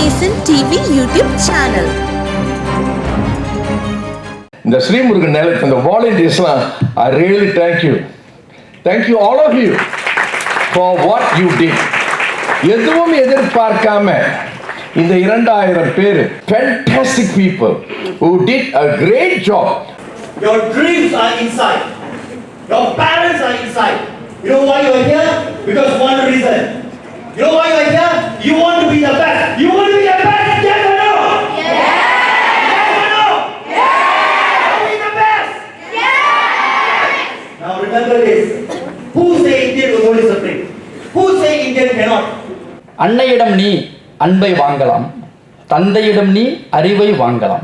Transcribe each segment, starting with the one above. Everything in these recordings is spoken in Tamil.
நேசன் டிவி யூடியூப் சேனல் இந்த ஸ்ரீமுருகன் நேரத்தில் இந்த வாலண்டியர்ஸ்லாம் I really thank you thank you all of you for what you did எதுவும் எதிர்பார்க்காம இந்த இரண்டாயிரம் பேர் fantastic people who did a great job Your dreams are inside. Your parents are inside. You know why you are here? Because one reason. You know why you are here? You want to be the best. You want to be the best. Yes or no? Yes. Yes or no? Yes. We the best? Yes. Now remember this. Who say Indian was only supreme? Who say Indian cannot? அன்னையிடம் நீ அன்பை வாங்கலாம் தந்தையிடம் நீ அறிவை வாங்கலாம்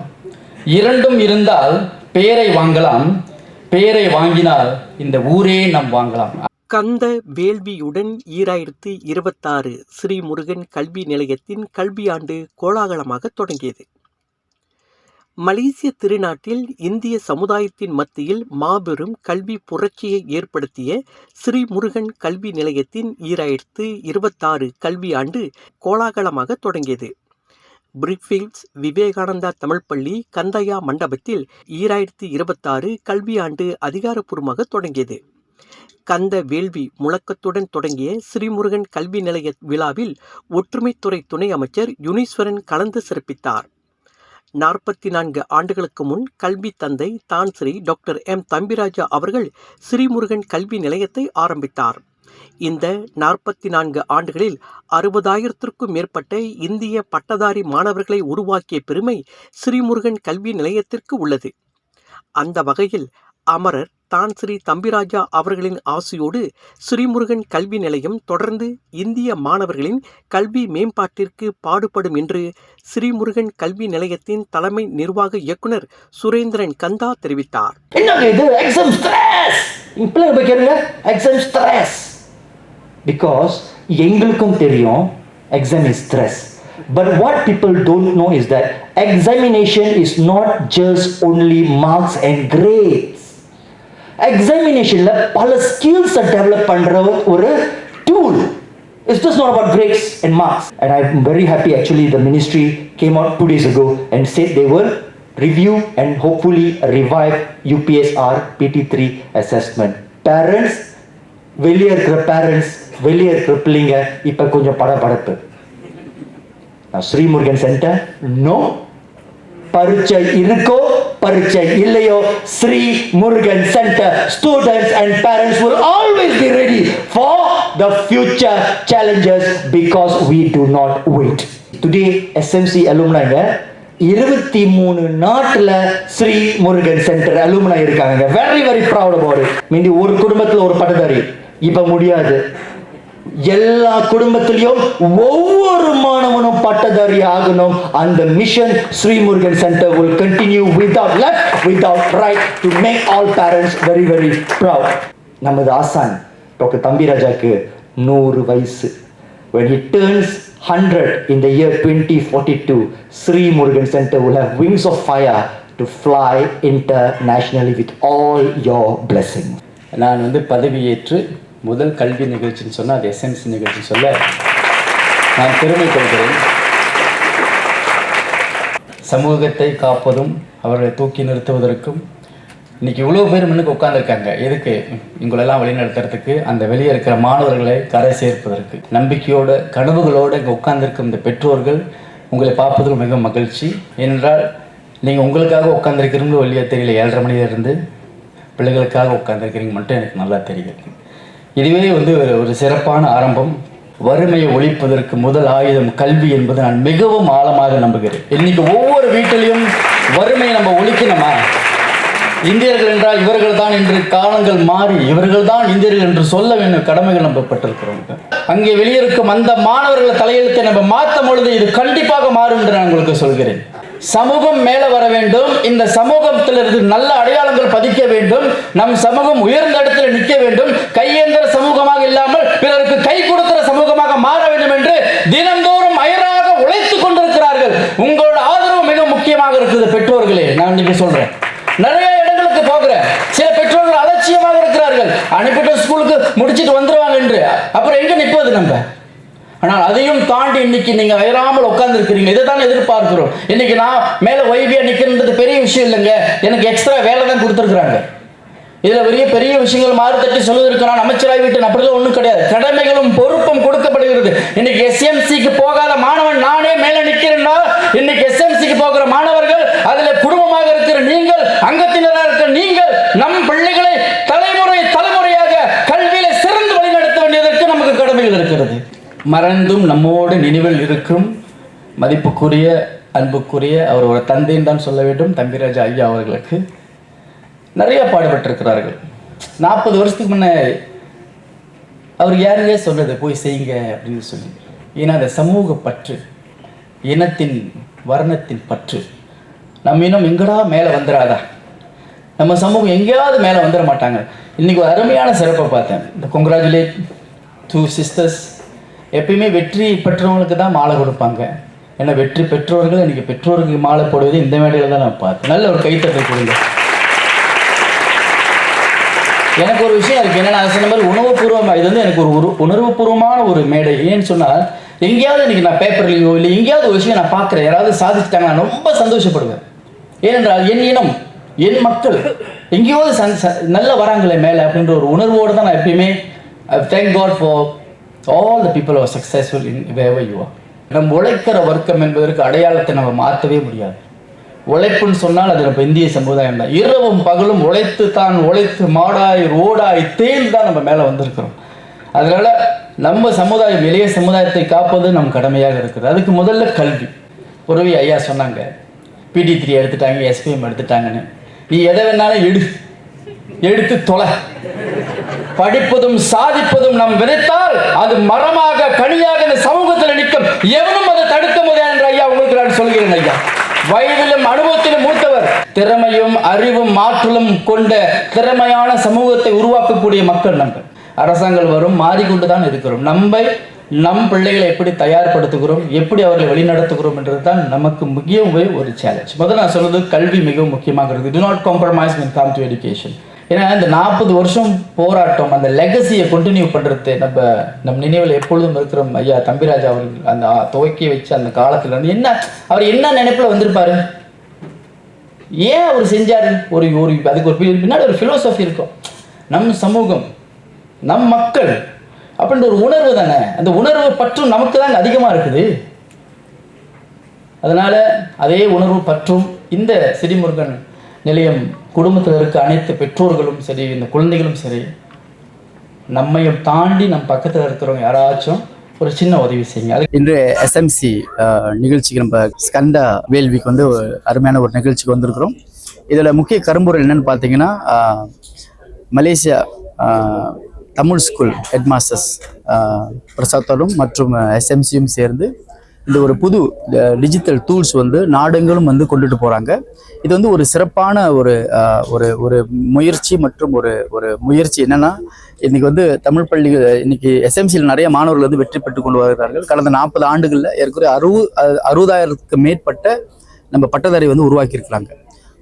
இரண்டும் இருந்தால் பேரை வாங்கலாம் பேரை வாங்கினால் இந்த ஊரே நம் வாங்கலாம் கந்த வேள்வியுடன் ஈராயிரத்து இருபத்தாறு ஸ்ரீமுருகன் கல்வி நிலையத்தின் கல்வியாண்டு கோலாகலமாக தொடங்கியது. மலேசிய திருநாட்டில் இந்திய சமுதாயத்தின் மத்தியில் மாபெரும் கல்வி புரட்சியை ஏற்படுத்திய ஸ்ரீமுருகன் கல்வி நிலையத்தின் ஈராயிரத்து இருபத்தாறு கல்வியாண்டு கோலாகலமாக தொடங்கியது. பிரிக்ஃபீல்ட்ஸ் விவேகானந்தா தமிழ் பள்ளி கந்தையா மண்டபத்தில் ஈராயிரத்து இருபத்தாறு கல்வியாண்டு அதிகாரப்பூர்வமாக தொடங்கியது. கந்த வேள்வி முழக்கத்துடன் தொடங்கிய ஸ்ரீமுருகன் கல்வி நிலைய விழாவில் ஒற்றுமைத்துறை துணை அமைச்சர் யுனீஸ்வரன் கலந்து சிறப்பித்தார். நாற்பத்தி நான்கு ஆண்டுகளுக்கு முன் கல்வி தந்தை தான் ஸ்ரீ டாக்டர் எம். தம்பிராஜா அவர்கள் ஸ்ரீமுருகன் கல்வி நிலையத்தை ஆரம்பித்தார். இந்த நாற்பத்தி நான்கு ஆண்டுகளில் அறுபதாயிரத்திற்கும் மேற்பட்ட இந்திய பட்டதாரி மாணவர்களை உருவாக்கிய பெருமை ஸ்ரீமுருகன் கல்வி நிலையத்திற்கு உள்ளது. அந்த வகையில் அமரர் தான் ஸ்ரீ தம்பிராஜா அவர்களின் ஆசையோடு ஸ்ரீமுருகன் கல்வி நிலையம் தொடர்ந்து இந்திய மாணவர்களின் கல்வி மேம்பாட்டிற்கு பாடுபடும் என்று ஸ்ரீமுருகன் கல்வி நிலையத்தின் தலைமை நிர்வாக இயக்குனர் சுரேந்திரன் கந்தா தெரிவித்தார். இது? பிகாஸ் எங்களுக்கும் தெரியும் exam is stress but what people don't know is that examination is not just only marks and grades எக்ஸாமினேஷன்ல பல ஸ்கில்ஸை டெவலப் பண்ற ஒரு tool It's just not about grades and marks. And I'm very happy actually the ministry came out two days ago and said they will review and hopefully revive UPSR PT3 assessment. Parents, வெளியே இருக்கிற பேரண்ட்ஸ் வெளியே இருக்கிற பிள்ளைங்க இப்போ கொஞ்சம் படபடப்பு நான் ஸ்ரீமுருகன் சென்டர் நோ பரீட்சை இருக்கோ பரீட்சை இல்லையோ Shri Murugan centre students and parents will always be ready for the future challenges because we do not wait. Today SMC alumni இருபத்தி மூணு நாட்டுல ஸ்ரீ முருகன் சென்டர் அலுமினா இருக்காங்க very very proud about it மீண்டி ஒரு குடும்பத்துல ஒரு பட்டதாரி. இப்ப முடியாது. எல்லா குடும்பத்திலையும் ஒவ்வொரு மாணவனும் பட்டதாரி ஆகணும் அந்த mission Sri Murugan centre will continue without left without right to make all parents very very proud நமது ஆசான் டாக்டர் தம்பிராஜாக்கு நூறு வயசு when he turns 100 in the year 2042 Sri Murugan centre will have wings of fire to fly internationally with all your blessings நான் வந்து பதவியேற்று முதல் கல்வி நிகழ்ச்சின்னு சொன்னால் அது எஸ்எம்சி நிகழ்ச்சின்னு சொல்ல நான் பெருமை கொள்கிறேன். சமூகத்தை காப்பதும் அவர்களை தூக்கி நிறுத்துவதற்கும். இன்றைக்கி இவ்வளோ பேர் முன்னுக்கு உட்காந்துருக்காங்க எதுக்கு? உங்களெல்லாம் வழிநடத்துறதுக்கு அந்த வெளியே இருக்கிற மாணவர்களை கரை சேர்ப்பதற்கு. நம்பிக்கையோட கனவுகளோடு இங்கே உட்காந்துருக்கும் இந்த பெற்றோர்கள் உங்களை பார்ப்பதில் மிக மகிழ்ச்சி. ஏனென்றால் நீங்கள் உங்களுக்காக உட்காந்துருக்கிறீங்களோ இல்லையா தெரியல ஏழரை மணியிலிருந்து பிள்ளைகளுக்காக உட்காந்துருக்கிறீங்க மட்டும் எனக்கு நல்லா தெரியும் இதுவே வந்து ஒரு சிறப்பான ஆரம்பம். வறுமையை ஒழிப்பதற்கு முதல் ஆயுதம் கல்வி என்பது நான் மிகவும் ஆழமாக நம்புகிறேன். இன்னைக்கு ஒவ்வொரு வீட்டிலையும் வறுமையை நம்ம ஒழிக்கணுமா? இந்தியர்கள் என்றால் இவர்கள் தான் என்று காலங்கள் மாறி இவர்கள் தான் இந்தியர்கள் என்று சொல்ல வேண்டும் கடமைகள் நம்ம பட்டிருக்கிறோம் அங்கே வெளியிருக்கும் அந்த மாணவர்கள் தலையெழுத்தை நம்ம மாற்றும் பொழுது இது கண்டிப்பாக மாறும் என்று நான் உங்களுக்கு சொல்கிறேன். சமூகம் மேல வர வேண்டும். இந்த சமூகத்திலிருந்து நல்ல அடையாளங்கள் பதிக்க வேண்டும். நம் சமூகம் உயர்ந்த இடத்துல நிற்க வேண்டும். கையேந்திர சமூகமாக இல்லாமல் பிறருக்கு கை கொடுக்கிற சமூகமாக மாற வேண்டும் என்று தினந்தோறும் அயராக உழைத்துக் கொண்டிருக்கிறார்கள். உங்களோட ஆதரவு மிக முக்கியமாக இருக்குது பெற்றோர்களே. நான் இன்னைக்கு சொல்றேன். நிறைய இடங்களுக்கு போகிறேன். சில பெற்றோர்கள் அலட்சியமாக இருக்கிறார்கள். அனுப்பிட்டு ஸ்கூலுக்கு முடிச்சிட்டு வந்துருவாங்க என்று. அப்புறம் எங்க நிற்பது நம்ம? ஆனால் அதையும் தாண்டி இன்னைக்கு நீங்க வயராமல் உட்கார்ந்து இருக்கிறீங்க இதை தான் எதிர்பார்க்கிறோம். இன்னைக்கு நான் மேல வைபியா நிற்கிறது பெரிய விஷயம் இல்லைங்க. எனக்கு எக்ஸ்ட்ரா வேலை தான் கொடுத்துருக்குறாங்க. இதுல பெரிய பெரிய விஷயங்கள் மாறு தட்டி சொல்வதற்கு நான் அமைச்சராய் வீட்டு அப்படிலாம் ஒண்ணும் கிடையாது. கடமைகளும் பொறுப்பும் கொடுக்கப்படுகிறது. இன்னைக்கு எஸ்எம்சிக்கு போக மாணவன் நானே மேல நிக்கிறேன்னா இன்னைக்கு எஸ்எம்சிக்கு போகிற மாணவர்கள் அதுல குடும்பமாக இருக்கிற நீங்கள் அங்கத்தினராக இருக்கிற நீங்கள் நம் பிள்ளைகளை தலைமுறை தலைமுறையாக கல்வியில சிறந்து வழிநடத்த வேண்டியதற்கு நமக்கு கடமைகள் இருக்கிறது மறந்தும் நம்மோடு நினைவில் இருக்கும் மதிப்புக்குரிய அன்புக்குரிய அவர் ஒரு தந்தைன்னு தான் சொல்ல வேண்டும் தம்பிராஜா ஐயா அவர்களுக்கு. நிறைய பாடுபட்டிருக்கிறார்கள். நாற்பது வருஷத்துக்கு முன்னே அவர் யாருங்க சொன்னது போய் செய்யுங்க அப்படின்னு சொல்லி. ஏன்னா அந்த சமூக பற்று இனத்தின் வர்ணத்தின் பற்று நம்ம இனம் எங்கடா மேலே வந்துடாதா? நம்ம சமூகம் எங்கேயாவது மேலே வந்துட மாட்டாங்க. இன்னைக்கு ஒரு அருமையான சிறப்பை பார்த்தேன். இந்த கொங்கராஜுலேட் டூ சிஸ்டர்ஸ் எப்பயுமே வெற்றி பெற்றவங்களுக்கு தான் மாலை கொடுப்பாங்க. ஏன்னா வெற்றி பெற்றோர்கள் இன்றைக்கி பெற்றோருக்கு மாலை போடுவது இந்த மேடையில் தான் நான் பார்த்தேன். நல்ல ஒரு கைத்தட்டல் கொடுங்க. எனக்கு ஒரு விஷயம் இருக்குது என்னென்னா நான் சொன்ன மாதிரி உணவுபூர்வமா இது வந்து எனக்கு ஒரு உரு உணர்வுபூர்வமான ஒரு மேடை. ஏன்னு சொன்னால் எங்கேயாவது இன்னைக்கு நான் பேப்பர்லையோ இல்லை எங்கேயாவது ஒரு விஷயம் நான் பார்க்குறேன். யாராவது சாதிச்சிட்டாங்க நான் ரொம்ப சந்தோஷப்படுவேன். ஏனென்றால் என் இனம் என் மக்கள் எங்கேயாவது சந் ச- நல்ல வராங்களே மேலே அப்படின்ற ஒரு உணர்வோடு தான் நான் எப்பயுமே thank God for all the people are successful in wherever you are நம்ம உழைக்கிற வர்க்கம் என்பதற்கு அடையாளத்தை நம்ம மாற்றவே முடியாது. உழைப்புன்னு சொன்னால் அது நம்ம இந்திய சமுதாயம் தான். இரவும் பகலும் உழைத்து தான் உழைத்து மாடாய் ரோடாய் தேல் தான் நம்ம மேலே வந்திருக்கிறோம். அதனால் நம்ம சமுதாயம் எளிய சமுதாயத்தை காப்பது நம் கடமையாக இருக்குது. அதுக்கு முதல்ல கல்வி. உறவி ஐயா சொன்னாங்க பிடி த்ரீ எடுத்துட்டாங்க எஸ்பிஎம் எடுத்துட்டாங்கன்னு. நீ எதை வேணாலும் எடு. எடுத்து தொலை. படிப்பதும் சாதிப்பதும் நாம் விதைத்தால் அது மரமாக கனியாக இந்த சமூகத்தில் நிற்கும். எவனும் அதை தடுக்க முடியாது என்று ஐயா உங்களுக்கு நான் சொல்கிறேன் ஐயா. வயதிலும் அனுபவத்திலும் மூத்தவர். திறமையும் அறிவும் மாற்றலும் கொண்ட திறமையான சமூகத்தை உருவாக்கக்கூடிய மக்கள் நம்ம அரசாங்கம் வரும் மாறிக்கொண்டு தான் இருக்கிறோம். நம்மை நம் பிள்ளைகளை எப்படி தயார்படுத்துகிறோம் எப்படி அவர்களை வழிநடத்துகிறோம் என்றது தான் நமக்கு முக்கிய ஒரு சேலஞ்ச் முதல்ல நான் சொல்றது கல்வி மிகவும் முக்கியமாக இருக்குது. Do not compromise in come to education ஏன்னா இந்த நாற்பது வருஷம் போராட்டம் அந்த லெகசியை கண்டினியூ பண்ணுறது நம்ம நம் நினைவில் எப்பொழுதும் இருக்கிறோம் ஐயா தம்பிராஜா அவர்கள் அந்த துவக்கி வச்சு அந்த காலத்தில் இருந்து என்ன அவர் என்ன நினைப்பில் வந்திருப்பாரு? ஏன் அவர் செஞ்சார்? ஒரு ஒரு அதுக்கு ஒரு பின்னாடி ஒரு ஃபிலோசஃபி இருக்கும். நம் சமூகம் நம் மக்கள் அப்படின்ற ஒரு உணர்வு தானே? அந்த உணர்வு பற்றும் நமக்கு தான் அதிகமாக இருக்குது. அதனால அதே உணர்வு பற்றும் இந்த சிறிமுருகன் நிலையம் குடும்பத்தில் இருக்க அனைத்து பெற்றோர்களும் சரி இந்த குழந்தைகளும் சரி நம்மையும் தாண்டி நம் பக்கத்தில் இருக்கிறவங்க யாராச்சும் ஒரு சின்ன உதவி செய்யுங்க. அது இன்று எஸ்எம்சி நிகழ்ச்சிக்கு நம்ம ஸ்கண்டா வேள்விக்கு வந்து ஒரு அருமையான ஒரு நிகழ்ச்சிக்கு வந்திருக்கிறோம். இதில் முக்கிய கரும்பொருள் என்னன்னு பார்த்தீங்கன்னா மலேசியா தமிழ் ஸ்கூல் ஹெட்மாஸ்டர்ஸ் பிரசாத்தோடும் மற்றும் எஸ்எம்சியும் சேர்ந்து இந்த ஒரு புது டிஜிட்டல் டூல்ஸ் வந்து நாடெங்கிலும் வந்து கொண்டுட்டு போகிறாங்க இது வந்து ஒரு சிறப்பான ஒரு ஒரு ஒரு முயற்சி மற்றும் ஒரு ஒரு முயற்சி என்னென்னா இன்றைக்கி வந்து தமிழ் பள்ளி இன்னைக்கு எஸ்எம்சியில் நிறைய மாணவர்கள் வந்து வெற்றி பெற்று கொண்டு வருகிறார்கள். கடந்த நாற்பது ஆண்டுகளில் ஏற்கனவே அறுபது அறுபதாயிரத்துக்கு மேற்பட்ட நம்ம பட்டதாரி வந்து உருவாக்கியிருக்கிறாங்க.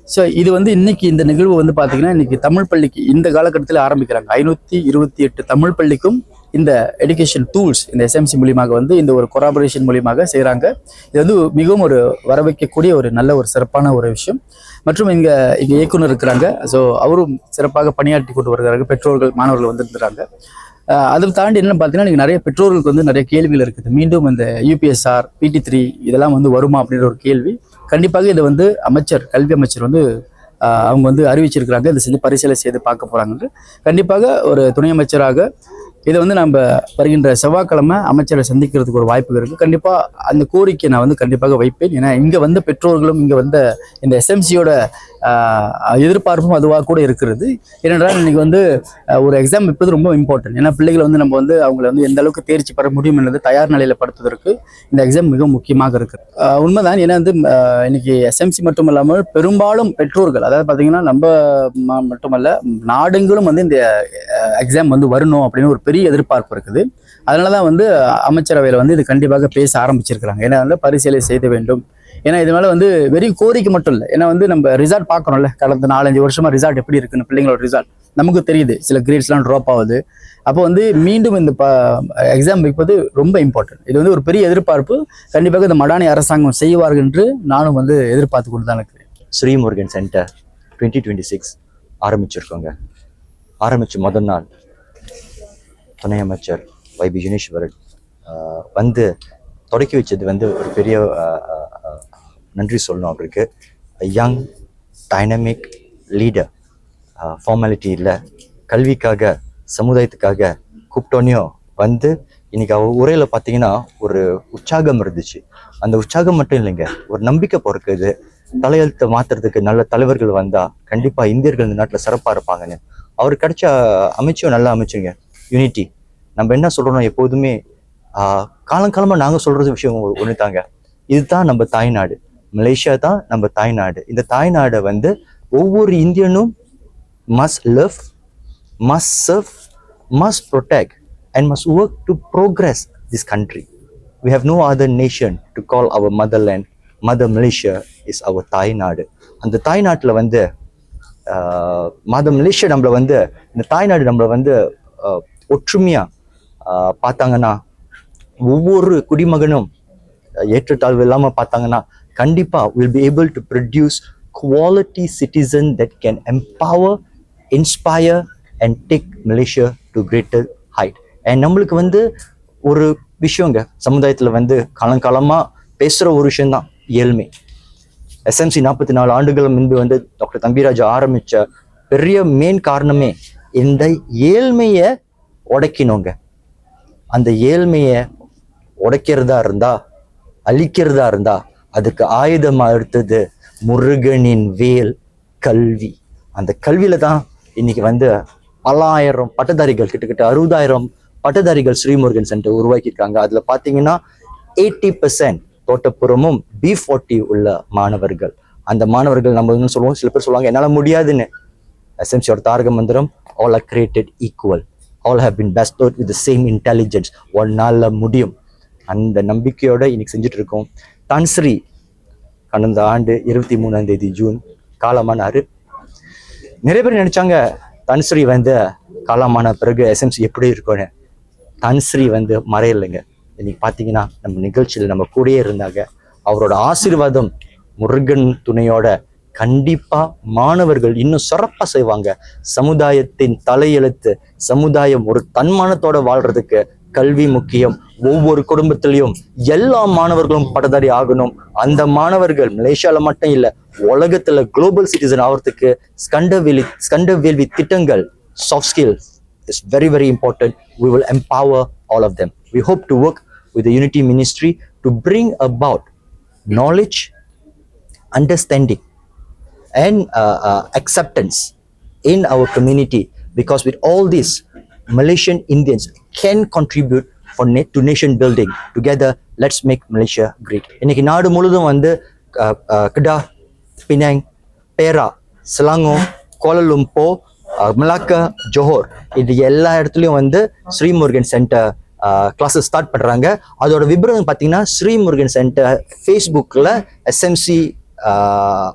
ஸோ இது வந்து இன்னைக்கு இந்த நிகழ்வு வந்து பார்த்தீங்கன்னா இன்னைக்கு தமிழ் பள்ளிக்கு இந்த காலகட்டத்தில் ஆரம்பிக்கிறாங்க. ஐநூற்றி இருபத்தி எட்டு தமிழ் பள்ளிக்கும் இந்த எடுகேஷன் டூல்ஸ் இந்த எஸ்எம்சி மூலியமாக வந்து இந்த ஒரு கொராபரேஷன் மூலியமாக செய்கிறாங்க இது வந்து மிகவும் ஒரு வரவைக்கக்கூடிய ஒரு நல்ல ஒரு சிறப்பான ஒரு விஷயம். மற்றும் இங்கே இங்கே இயக்குனர் இருக்கிறாங்க. ஸோ அவரும் சிறப்பாக பணியாற்றி கொண்டு வருகிறார்கள் பெற்றோர்கள் மாணவர்கள் வந்திருக்கிறாங்க. அதை தாண்டி என்ன பார்த்தீங்கன்னா நீங்கள் நிறைய பெற்றோர்களுக்கு வந்து நிறைய கேள்விகள் இருக்குது. மீண்டும் இந்த யூபிஎஸ்ஆர் பிடி த்ரீ இதெல்லாம் வந்து வருமா அப்படின்ற ஒரு கேள்வி. கண்டிப்பாக இதை வந்து அமைச்சர் கல்வி அமைச்சர் வந்து அவங்க வந்து அறிவிச்சிருக்கிறாங்க. இதை செஞ்சு பரிசீலனை செய்து பார்க்க போறாங்க. கண்டிப்பாக ஒரு துணை அமைச்சராக இதை வந்து நம்ம வருகின்ற செவ்வாய்க்கிழமை அமைச்சரை சந்திக்கிறதுக்கு ஒரு வாய்ப்பு இருக்குது கண்டிப்பாக அந்த கோரிக்கை நான் வந்து கண்டிப்பாக வைப்பேன். ஏன்னா இங்கே வந்த பெற்றோர்களும் இங்கே வந்த இந்த எஸ்எம்சியோட எதிர்பார்ப்பும் அதுவாக கூட இருக்கிறது. ஏனென்றால் இன்னைக்கு வந்து ஒரு எக்ஸாம் வைப்பது ரொம்ப இம்பார்ட்டன்ட் ஏன்னா பிள்ளைகளை வந்து நம்ம வந்து அவங்களை வந்து எந்த அளவுக்கு தேர்ச்சி பெற முடியும் என்பது தயார் நிலையில் படுத்துவதற்கு இந்த எக்ஸாம் மிக முக்கியமாக இருக்குது உண்மைதான் ஏன்னா வந்து இன்றைக்கி இன்னைக்கு எஸ்எம்சி மட்டும் இல்லாமல் பெரும்பாலும் பெற்றோர்கள் அதாவது பார்த்தீங்கன்னா நம்ம மட்டுமல்ல நாடுங்களும் வந்து இந்த எக்ஸாம் வந்து வரணும் அப்படின்னு ஒரு பெரிய எதிர்பார்ப்பு இருக்குது. அதனால தான் வந்து அமைச்சரவையில் வந்து இது கண்டிப்பாக பேச ஆரம்பிச்சிருக்கிறாங்க. ஏன்னா வந்து பரிசீலனை செய்த வேண்டும். ஏன்னா இது மேலே வந்து வெறும் கோரிக்கை மட்டும் இல்லை. ஏன்னா வந்து நம்ம ரிசால்ட் பார்க்குறோம்ல கடந்த நாலஞ்சு வருஷமா ரிசால்ட் எப்படி இருக்குன்னு பிள்ளைங்களோட ரிசால்ட் நமக்கு தெரியுது சில கிரேட்ஸ்லாம் ட்ராப் ஆகுது. அப்போ வந்து மீண்டும் இந்த ப எக்ஸாம் வைப்பது ரொம்ப இம்பார்ட்டன்ட் இது வந்து ஒரு பெரிய எதிர்பார்ப்பு. கண்டிப்பாக இந்த மடானி அரசாங்கம் செய்வார்கள் என்று நானும் வந்து எதிர்பார்த்து கொண்டு தான் இருக்கிறேன். Srimurugan centre twenty twenty six ஆரம்பிச்சிருக்கோங்க. ஆரம்பித்த முதல் நாள் துணை அமைச்சர் வைபி ஜுனீஸ்வரன் வந்து தொடக்கி வச்சது வந்து ஒரு பெரிய நன்றி சொல்லணும் அவருக்கு. யங் டைனமிக் லீடர் ஃபார்மாலிட்டி இல்லை. கல்விக்காக சமுதாயத்துக்காக கூப்பிட்டோன்னையும் வந்து இன்னைக்கு அவர் உரையில் பார்த்தீங்கன்னா ஒரு உற்சாகம் இருந்துச்சு. அந்த உற்சாகம் மட்டும் இல்லைங்க ஒரு நம்பிக்கை பிறக்குது தலையெழுத்தை மாற்றுறதுக்கு நல்ல தலைவர்கள் வந்தால் கண்டிப்பாக இந்தியர்கள் இந்த நாட்டில் சிறப்பாக இருப்பாங்கன்னு. அவர் கிடைச்ச அமைச்சும் நல்லா அமைச்சுங்க. யூனிட்டி நம்ம என்ன சொல்கிறோம் எப்போதுமே காலங்காலமாக நாங்கள் சொல்கிறது விஷயம் ஒன்று தாங்க இதுதான் நம்ம தாய்நாடு. மலேசியா தான் நம்ம தாய்நாடு. இந்த தாய்நாடை வந்து ஒவ்வொரு இந்தியனும் மஸ் love must serve must protect and must work to progress this country we have no other nation to call our motherland mother Malaysia is our தாய்நாடு. அந்த தாய்நாட்டில் வந்து மத மதர் மலேசியா நம்மளை வந்து இந்த தாய்நாடு நம்மளை வந்து ஒற்றுமையாக பார்த்தாங்கன்னா ஒவ்வொரு குடிமகனும் ஏற்றத்தாழ்வு இல்லாமல் பார்த்தாங்கன்னா கண்டிப்பாக will be able to produce quality citizen that can empower inspire and take Malaysia to greater height and நம்மளுக்கு வந்து ஒரு விஷயங்க சமுதாயத்தில் வந்து காலங்காலமாக பேசுகிற ஒரு விஷயந்தான் ஏழ்மை. எஸ்எம்சி நாற்பத்தி நாலு ஆண்டுகள் முன்பு வந்து டாக்டர் தம்பிராஜ் ஆரம்பித்த பெரிய மெயின் காரணமே இந்த ஏழ்மையை உடைக்கணுங்க. அந்த ஏழ்மையை உடைக்கிறதா இருந்தா அழிக்கிறதா இருந்தா அதுக்கு ஆயுதமா எடுத்தது முருகனின் வேல் கல்வி. அந்த கல்வியில தான் இன்னைக்கு வந்து பல்லாயிரம் பட்டதாரிகள் கிட்டத்தட்ட அறுபதாயிரம் பட்டதாரிகள் ஸ்ரீமுருகன் சென்டர் உருவாக்கியிருக்காங்க. அதுல பாத்தீங்கன்னா எயிட்டி பர்சன்ட் தோட்டப்புறமும் பி ஃபார்ட்டி உள்ள மாணவர்கள். அந்த மாணவர்கள் நம்ம என்ன சொல்லுவோம் சில பேர் சொல்லுவாங்க என்னால் முடியாதுன்னு. எஸ்எம்சியோட தாரக மந்திரம் all are created equal all have been bestowed with same intelligence one நாளில் முடியும். அந்த நம்பிக்கையோட இன்னைக்கு செஞ்சுட்டு இருக்கோம். தன்ஸ்ரீ கடந்த ஆண்டு இருபத்தி மூணாம் தேதி ஜூன் காலமானார் நிறைய பேர் நினைச்சாங்க தன்ஸ்ரீ வந்து காலமான பிறகு எஸ்எம்சி எப்படி இருக்கும்னு. தன்ஸ்ரீ வந்து மறையலைங்க. இன்னைக்கு பார்த்தீங்கன்னா நம்ம நிகழ்ச்சியில் நம்ம கூடயே இருந்தாங்க. அவரோட ஆசீர்வாதம் முருகன் துணையோட கண்டிப்பா மாணவர்கள் இன்னும் சிறப்பா செய்வாங்க. சமுதாயத்தின் தலையெழுத்து சமுதாயம் ஒரு தன்மானத்தோட வாழ்றதுக்கு கல்வி முக்கியம் ஒவ்வொரு குடும்பத்திலையும் எல்லா மாணவர்களும் பட்டதாரி ஆகணும் அந்த மாணவர்கள் மலேசியால மட்டும் இல்ல உலகத்துல குளோபல் சிட்டிசன் ஆகிறதுக்கு ஸ்கண்டவேலி ஸ்கண்டவேல்வி திட்டங்கள் soft skill is very very important we will empower all of them we hope to work with unity ministry to bring about knowledge understanding and acceptance in our community because with all this Malaysian Indians can contribute for na- to nation building. Together let's make malaysia great. இன்னைக்கு நாடு முழுதும் வந்து அஹ், பினாங் பேரா சிலாங்கோ கோலலும்போ மலாக்கா ஜோஹர் இது எல்லா இடத்துலையும் வந்து ஸ்ரீமுருகன் சென்டர் கிளாஸஸ் ஸ்டார்ட் பண்ணுறாங்க அதோட விபரம் பார்த்தீங்கன்னா ஸ்ரீமுருகன் சென்டர் ஃபேஸ்புக்கில் எஸ்எம்சி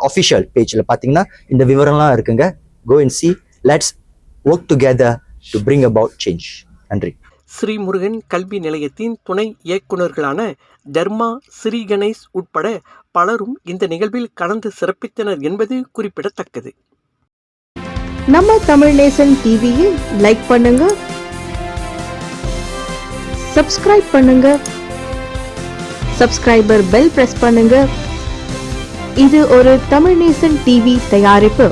அஃபிஷியல் பேஜில் பார்த்தீங்கன்னா இந்த விவரம்லாம் இருக்குங்க. Go and C let's work together to bring about change நன்றி. ஸ்ரீமுருகன் கல்வி நிலையத்தின் துணை இயக்குனர்களான தர்மா ஸ்ரீ கணேஷ் உட்பட பலரும் இந்த நிகழ்வில் கலந்து சிறப்பித்தனர் என்பது குறிப்பிடத்தக்கது. நம்ம தமிழ் நேசன் டிவியை லைக் பண்ணுங்க சப்ஸ்கிரைப் பண்ணுங்க சப்ஸ்கிரைபர் பெல் பிரஸ் பண்ணுங்க. இது ஒரு தமிழ் நேசன் டிவி தயாரிப்பு.